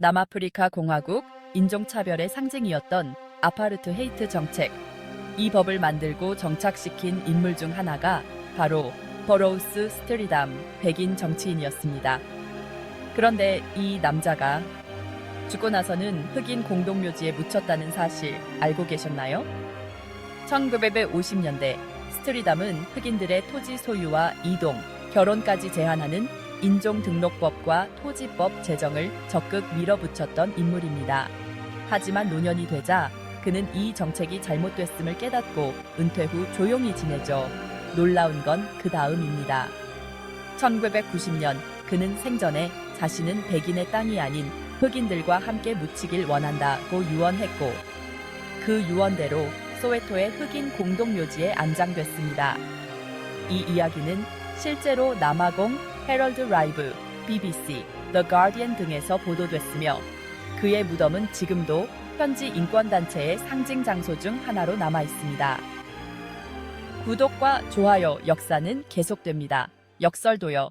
남아프리카 공화국 인종차별의 상징이었던 아파르트 헤이트 정책. 이 법을 만들고 정착시킨 인물 중 하나가 바로 버로우스 스트리담 백인 정치인이었습니다. 그런데 이 남자가 죽고 나서는 흑인 공동묘지에 묻혔다는 사실 알고 계셨나요? 1950년대 스트리담은 흑인들의 토지 소유와 이동, 결혼까지 제한하는 인종등록법과 토지법 제정을 적극 밀어붙였던 인물입니다. 하지만 노년이 되자 그는 이 정책이 잘못됐음을 깨닫고 은퇴 후 조용히 지내죠. 놀라운 건 그 다음입니다. 1990년 그는 생전에 자신은 백인의 땅이 아닌 흑인들과 함께 묻히길 원한다고 유언했고 그 유언대로 소웨토의 흑인 공동묘지에 안장됐습니다. 이 이야기는 실제로 남아공, 헤럴드 라이브, BBC, The Guardian 등에서 보도됐으며 그의 무덤은 지금도 현지 인권단체의 상징 장소 중 하나로 남아 있습니다. 구독과 좋아요 역사는 계속됩니다. 역설도요.